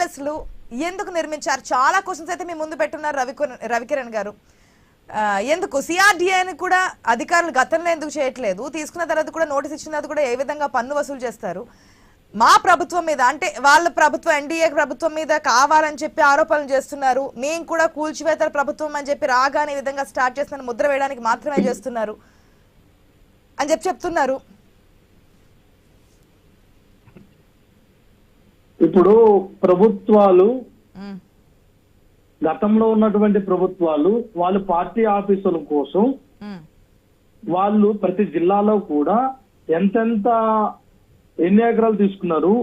ప్యాలెస్లు ఎందుకు నిర్మించారు? చాలా క్వశ్చన్స్ అయితే మీ ముందు పెట్టున్నారు రవికిరణ్ రవికిరణ్ గారు. ఎందుకు? సిఆర్డిఏని కూడా అధికారులు గతంలో ఎందుకు చేయట్లేదు? తీసుకున్న తర్వాత కూడా నోటీస్ ఇచ్చిన తర్వాత కూడా ఏ విధంగా పన్ను వసూలు చేస్తారు? మా ప్రభుత్వం మీద అంటే వాళ్ళ ప్రభుత్వం ఎన్డీఏ ప్రభుత్వం మీద కావాలని చెప్పి ఆరోపణలు చేస్తున్నారు. మేము కూడా కూల్చివేతల ప్రభుత్వం అని చెప్పి రాగానే ఈ విధంగా స్టార్ట్ చేస్తున్న ముద్ర వేయడానికి మాత్రమే చేస్తున్నారు. అని చెప్పి చెప్తున్నారు. ఇప్పుడు ప్రభుత్వాలు గతంలో ఉన్నటువంటి ప్రభుత్వాలు వాళ్ళు పార్టీ ఆఫీసుల కోసం వాళ్ళు ప్రతి జిల్లాలో కూడా ఎంతెంత ఎన్ని ఎకరాలు తీసుకున్నారు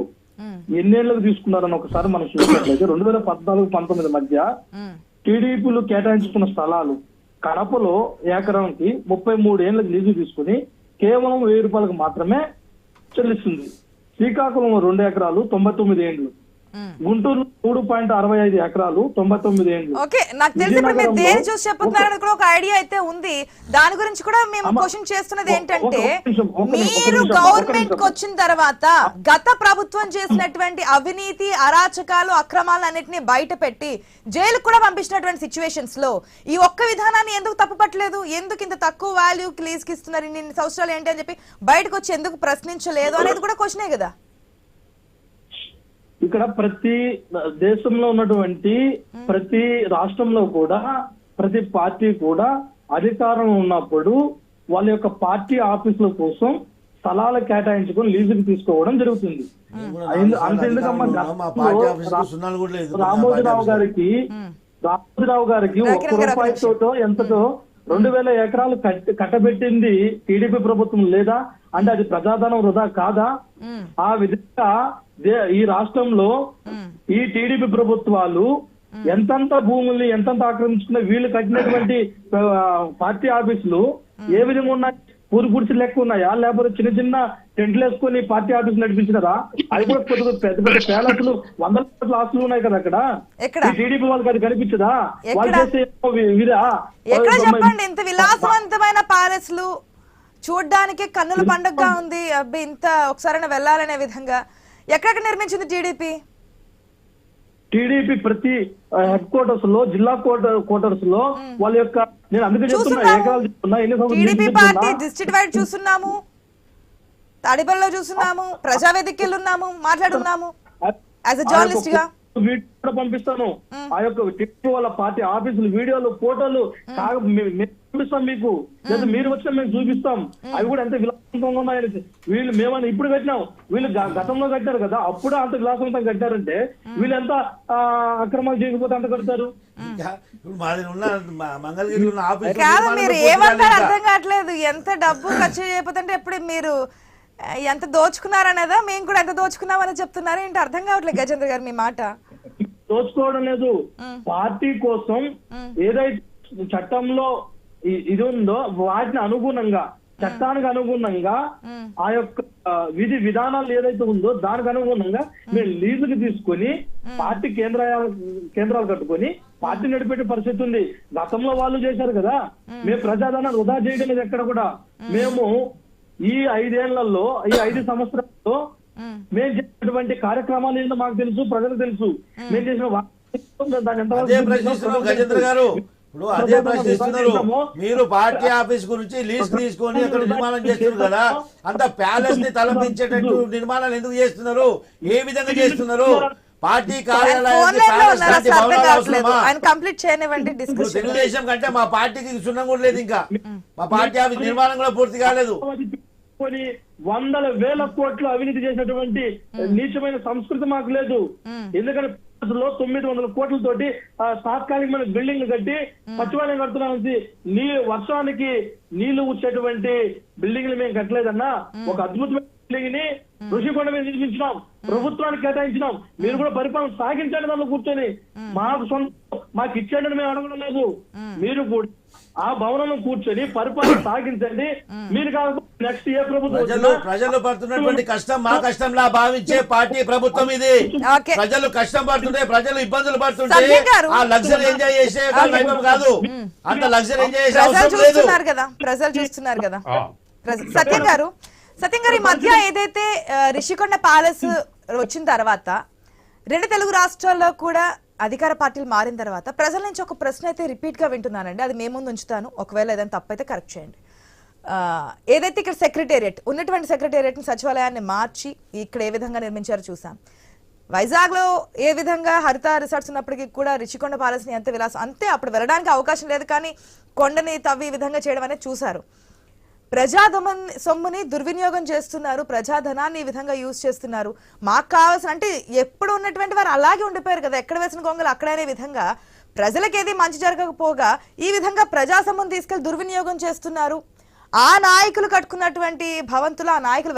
ఎన్నేళ్ళకు తీసుకున్నారని ఒకసారి మనం చూసినట్లయితే రెండు వేల పద్నాలుగు పంతొమ్మిది మధ్య టీడీపీలు కేటాయించుకున్న స్థలాలు కడపలో ఎకరానికి ముప్పై మూడు ఏళ్ళకి లీజు తీసుకుని కేవలం వెయ్యి రూపాయలకు మాత్రమే చెల్లిస్తుంది. శ్రీకాకుళం రెండు ఎకరాలు తొంభై తొమ్మిది ఏండ్లు. గుంటూరు మూడు పాయింట్ అరవై ఐదు ఎకరాలు తొంభై తొమ్మిది ఏండ్లు. ఓకే నాకు తెలిసి ఇప్పుడు మీరు దేని చూసి చెప్తున్నారని కూడా ఒక ఐడియా అయితే ఉంది. దాని గురించి కూడా మేము క్వశ్చన్ చేస్తున్నది ఏంటంటే మీరు గవర్నమెంట్కి. వచ్చిన తర్వాత గత ప్రభుత్వం చేసినటువంటి అవినీతి అరాచకాలు అక్రమాలు అన్నిటిని బయట పెట్టి జైలు కూడా పంపించినటువంటి సిచ్యువేషన్స్లో ఈ ఒక్క విధానాన్ని ఎందుకు తప్పుపట్టలేదు? ఎందుకు ఇంత తక్కువ వాల్యూ లీజ్కి ఇస్తున్నారు? ఇన్ని సంవత్సరాలు ఏంటి అని చెప్పి బయటకు వచ్చి ఎందుకు ప్రశ్నించలేదు? అనేది కూడా క్వశ్చనే కదా. ఇక్కడ ప్రతి దేశంలో ఉన్నటువంటి ప్రతి రాష్ట్రంలో కూడా ప్రతి పార్టీ కూడా అధికారం ఉన్నప్పుడు వాళ్ళ యొక్క పార్టీ ఆఫీసుల కోసం స్థలాలు కేటాయించుకొని లీజుకి తీసుకోవడం జరుగుతుంది. రామోజీరావు. గారికి రామోజీరావు గారికి ఒక్క రూపాయి తోటో ఎంతతో రెండు వేల ఎకరాలు కట్- కట్టబెట్టింది టీడీపీ ప్రభుత్వం లేదా? అంటే అది ప్రజాధనం వృధా కాదా? ఆ విధంగా ఈ రాష్ట్రంలో ఈ టీడీపీ ప్రభుత్వాలు ఎంతంత భూముల్ని ఎంతంత ఆక్రమించుకున్న వీళ్ళు కట్టినటువంటి పార్టీ ఆఫీసులు ఏ విధంగా ఉన్నాయి? పూరి గుడిసి లెక్క ఉన్నాయా? లేకపోతే చిన్న చిన్న టెంట్లు వేసుకొని పార్టీ ఆఫీస్ నడిపించినారా? అది కూడా పెద్ద పెద్ద పెద్ద ప్యాలెస్లు వందల కోట్ల ఆస్తులు ఉన్నాయి కదా అక్కడ. ఎక్కడ? టీడీపీ వాళ్ళకి అది కనిపించదా? వాళ్ళు ఎక్కడ? చేసే ఎక్కడ చెప్పండి? ఇంత విలాసవంతమైన ప్యాలెస్లు చూడ్డానికి కన్నుల పండుగగా ఉంది. అబ్బి ఇంత ఒకసారైనా వెళ్ళాలనే విధంగా. ఎక్కడెక్కడ నిర్మించింది టీడీపీ? టీడీపీ ప్రతి హెడ్ క్వార్టర్స్లో జిల్లా క్వార్టర్ క్వార్టర్స్లో వాళ్ళ యొక్క నేను అందుకే చెప్తున్నా టీడీపీ? పార్టీ డిస్ట్రిక్ట్ వైడ్ చూస్తున్నాము. తాడిపల్లిలో చూస్తున్నాము. ప్రజావేదికలు ఉన్నాము. మాట్లాడున్నాము. యాజ్ అ జర్నలిస్ట్గా. వీడియో కూడా పంపిస్తాను. ఆ యొక్క టిప్పు వాళ్ళ పార్టీ ఆఫీసులు వీడియోలు ఫోటోలు చూపిస్తాం మీకు. లేదా మీరు వచ్చినా మేము చూపిస్తాం. అవి కూడా ఎంత విలాసవంతంగా ఉన్నాయని వీళ్ళు మేమని ఇప్పుడు కట్టినాం. వీళ్ళు గతంలో కట్టారు కదా అప్పుడు అంత విలాసవంతంగా కట్టారంటే వీళ్ళు ఎంత ఆ, అక్రమాలు చేయకపోతే అంత కడతారు? కాదు మీరు ఏమంటారు అర్థం కావట్లేదు. ఎంత డబ్బు ఖర్చు చేయకపోతే ఎప్పుడు మీరు ఎంత దోచుకున్నారనేదా? మేము కూడా ఎంత దోచుకున్నామని చెప్తున్నారు ఏంటి అర్థం కావట్లేదు గజేంద్ర గారు మీ మాట. దోచుకోవడం లేదు. పార్టీ కోసం ఏదైతే చట్టంలో ఇది ఉందో వాటిని అనుగుణంగా చట్టానికి అనుగుణంగా ఆ. యొక్క విధి విధానాలు ఏదైతే ఉందో దానికి అనుగుణంగా మేము లీజుకి తీసుకొని పార్టీ కేంద్ర కేంద్రాలు కట్టుకొని పార్టీ నడిపే పరిస్థితి ఉంది. గతంలో వాళ్ళు చేశారు కదా. మేము ప్రజాధనాన్ని వృధా చేయడం లేదు ఎక్కడ కూడా. మేము ఈ ఐదేళ్ళలో ఈ ఐదు సంవత్సరాల్లో. మేము. చేసినటువంటి కార్యక్రమాలు ఏంటో మాకు తెలుసు ప్రజలకు తెలుసు. మేము. చేసిన గజేంద్ర. గారు. ఇప్పుడు అదే ప్రశ్నిస్తున్నారు. మీరు పార్టీ ఆఫీస్ గురించి లీజ్ తీసుకొని అక్కడ నిర్మాణం చేస్తున్నారు కదా. అంత ప్యాలెస్ని తలపించేటట్టు నిర్మాణాలు ఎందుకు చేస్తున్నారు? ఏ విధంగా చేస్తున్నారు? పార్టీ తెలుగుదేశం కంటే మా పార్టీకి సున్నం కూడా లేదు ఇంకా. మా పార్టీ ఆఫీస్ నిర్మాణం కూడా పూర్తి కాలేదు. తీసుకొని వందల వేల కోట్లు అవినీతి చేసినటువంటి నీచమైన సంస్కృతి మాకు లేదు. ఎందుకంటే లో తొమ్మిది వందల కోట్లతోటి తాత్కాలికమైన బిల్డింగ్ కట్టి సచివాలయం కడుతున్నామని నీ వర్షానికి నీళ్ళు వచ్చేటువంటి బిల్డింగ్లు మేము కట్టలేదన్నా ఒక అద్భుతమైన బిల్డింగ్ని ఋషికొండ మీద నిర్మించినాం. ప్రభుత్వానికి కేటాయించినాం. మీరు కూడా పరిపాలన సాగించండి దానిలో కూర్చొని. మాకు సొంత మాకు ఇచ్చేయండి మేము అడగడం లేదు. మీరు కూడా ఆ భవనంలో కూర్చొని పరిపాలన సాగించండి. మీరు కాకపోతే నెక్స్ట్ ఏ ప్రభుత్వం ప్రజలు పడుతున్నటువంటి కష్టం మా కష్టంలా భావించే పార్టీ ప్రభుత్వం ఇది. ప్రజలు కష్టం పడుతుంటే ప్రజలు ఇబ్బందులు పడుతుంటే సత్యం గారు. ఆ లగ్జరీ ఎంజాయ్ చేసే కాదు. అంత లగ్జరీ ఎంజాయ్ చేసే అవసరం లేదు. కదా ప్రజలు చూస్తున్నారు కదా. సత్యం గారు సత్యం గారు ఈ మధ్య ఏదైతే రిషికొండ ప్యాలెస్ వచ్చిన తర్వాత రెండు తెలుగు రాష్ట్రాల్లో కూడా అధికార పార్టీలు మారిన తర్వాత ప్రజల నుంచి ఒక ప్రశ్న అయితే రిపీట్గా వింటున్నానండి. అది మేము ముందు ఉంచుతాను. ఒకవేళ ఏదైనా తప్పైతే కరెక్ట్ చేయండి. ఏదైతే ఇక్కడ సెక్రటేరియట్ ఉన్నటువంటి సెక్రటేరియట్ని సచివాలయాన్ని మార్చి ఇక్కడ ఏ విధంగా నిర్మించారో చూసాం. వైజాగ్లో ఏ విధంగా హరిత రిసార్ట్స్ ఉన్నప్పటికీ కూడా రిచికొండ పాలసీని అంతే విలాసం అంతే అప్పుడు వెళ్ళడానికి అవకాశం లేదు కానీ కొండని తవ్వి ఈ విధంగా చేయడం అనేది చూశారు. ప్రజాధమన్ సొమ్ముని దుర్వినియోగం చేస్తున్నారు. ప్రజాధనాన్ని ఈ విధంగా యూజ్ చేస్తున్నారు. మాకు కావాల్సిన అంటే ఎప్పుడు ఉన్నటువంటి వారు అలాగే ఉండిపోయారు కదా. ఎక్కడ వేసిన గొంగలు అక్కడనే విధంగా ప్రజలకేది మంచి జరగకపోగా ఈ విధంగా ప్రజా సొమ్మును తీసుకెళ్ళి దుర్వినియోగం చేస్తున్నారు. ఆ నాయకులు కట్టుకున్నటువంటి భవంతులు ఆ నాయకులు